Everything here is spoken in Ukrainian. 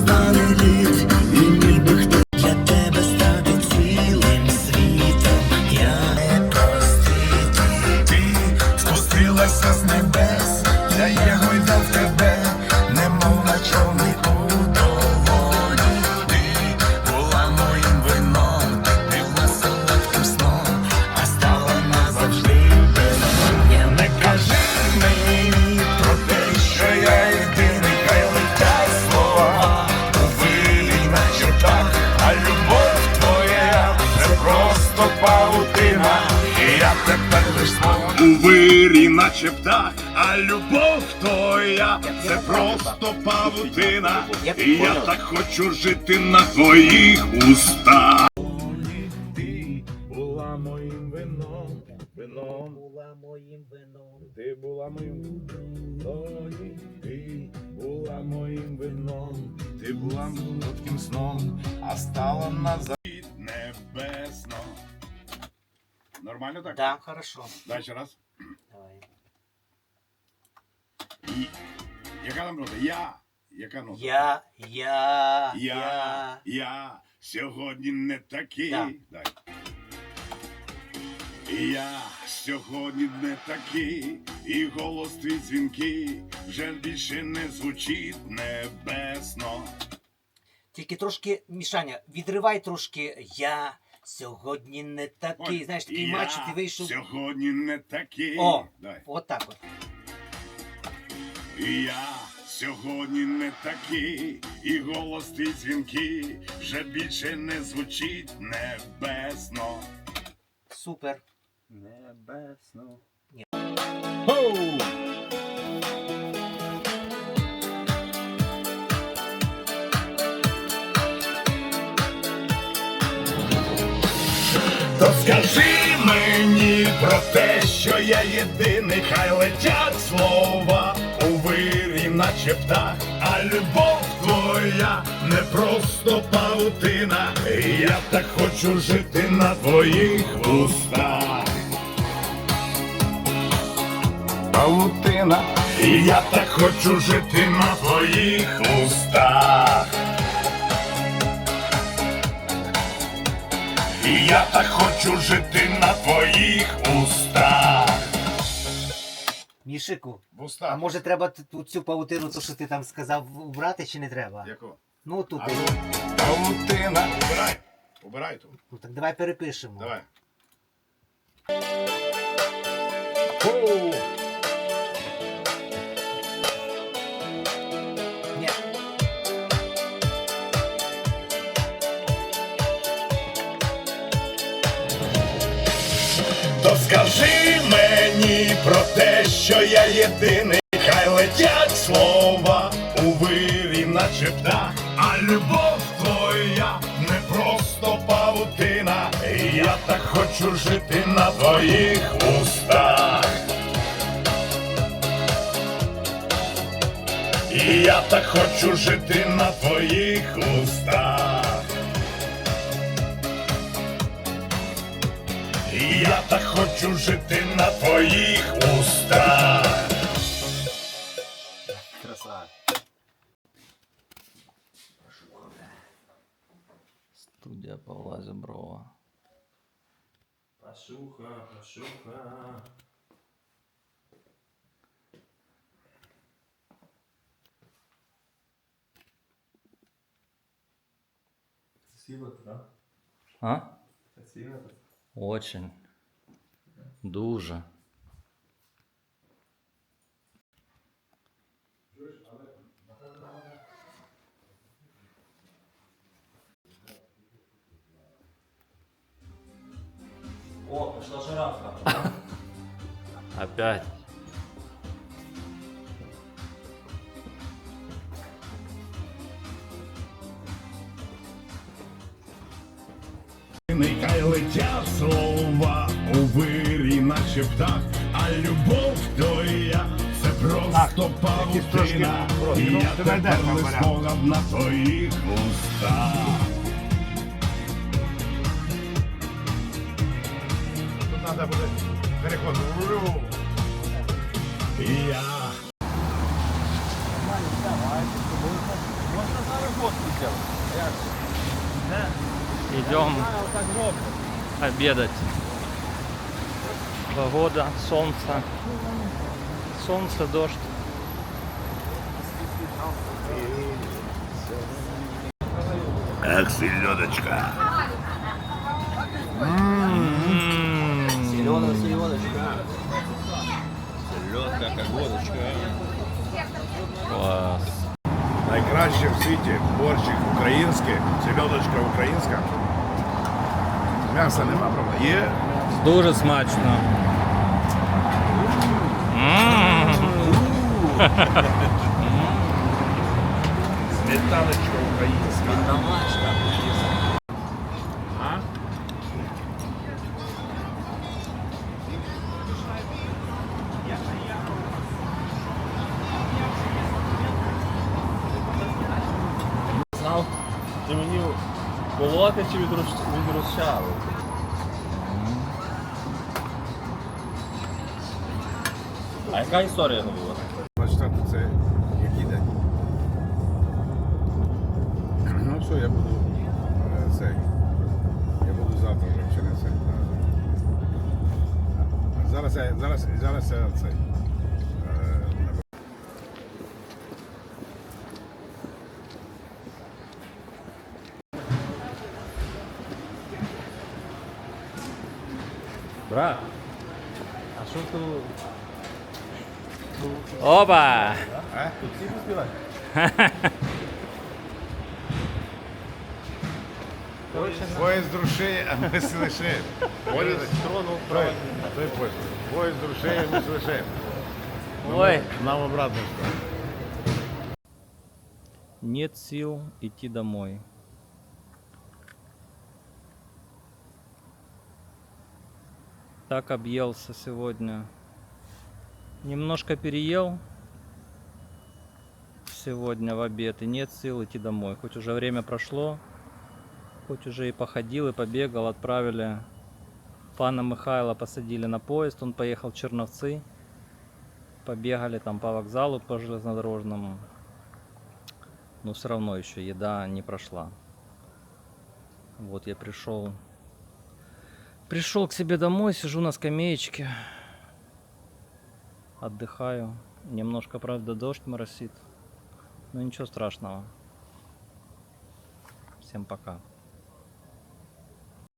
Yıldızdan elit наче птах, а любов твоя це просто павутина. І я так хочу жити на твоїх устах. Ти була моїм вином, вином. була моїм вином. Ти була моїм Тоні, ти була моїм вином, ти була солодким сном, а стала назад небесно. Нормально так? Да, хорошо. Дай ще раз. Давай. І... Яка там нота? Я. Яка нота? Я, я, Я, я сьогодні не такий. Да. Дай. Я сьогодні не такий, і голос твій дзвінкий вже більше не звучить небесно. Тільки трошки, Мішаня, відривай трошки. Я сьогодні не такий. Ой, Знаєш, такий я мачо, ти вийшов. Сьогодні не такий. О, Дай. от так от. Я сьогодні не такий, і голос твій дзвінкий вже більше не звучить небесно. Супер. Небесно. Хоу! То скажи мені про те, що я єдиний, хай летять слова наче птах, а любов твоя не просто паутина. І Я так хочу жити на твоїх устах. Паутина, і я так хочу жити на твоїх устах. І я так хочу жити на твоїх устах. Мішику, а може треба т- ту- цю паутину, то що ти там сказав, убрати чи не треба? Яко? Ну тут. А ну, паутина. Убирай. Убирай тут. Ну так давай перепишемо. Давай. Ні. То скажи мені про те, що я єдиний, хай летять слова у вирі, наче птах, а любов твоя не просто павутина. І я так хочу жити на твоїх устах. І я так хочу жити на твоїх устах. І я так хочу жити на твоїх устах. Краса. Студія Павла Зеброва. Пашуха, Пашуха. Красиво, да? А? Красиво. Очень. Дуже. О, пішла жирафа. Опять. Нехай летять слова у вирі, наче птах, а любов твоя це просто павутина. І я тепер лиш на твоїх устах. Тут треба буде переход. Я Можна зараз Идем обедать. Погода, солнце. Солнце, дождь. Ах, селедочка. Селена, селеночка. Селедка, как водочка. Класс. Найкраще в світі борщик український, селедочка українська. М'яса нема, правда? Є. Дуже смачно. Сметаночка українська. Домашня. А? Знав, ти мені колоти чи відрощали? А яка історія була? Все, я буду е, цей. Я буду завтра вже не цей. Зараз я зараз, зараз я цей. е, Брат, а що тут? Опа! Тут всі поспівають? Поїзд рушає, а ми слишаємо. Поняли? Трону Той, той поїзд. Поїзд рушає, а ми слишаємо. Ой. Нам обратно що. Нет сил идти домой. Так объелся сегодня. Немножко переел сегодня в обед и нет сил идти домой. Хоть уже время прошло, хоть уже и походил, и побегал, отправили пана Михайла, посадили на поезд, он поехал в Черновцы. Побегали там по вокзалу, по железнодорожному но все равно еще еда не прошла. Вот я пришел. Пришел к себе домой, сижу на скамеечке. Отдыхаю. Немножко, правда, дождь моросит. Но ничего страшного. Всем пока.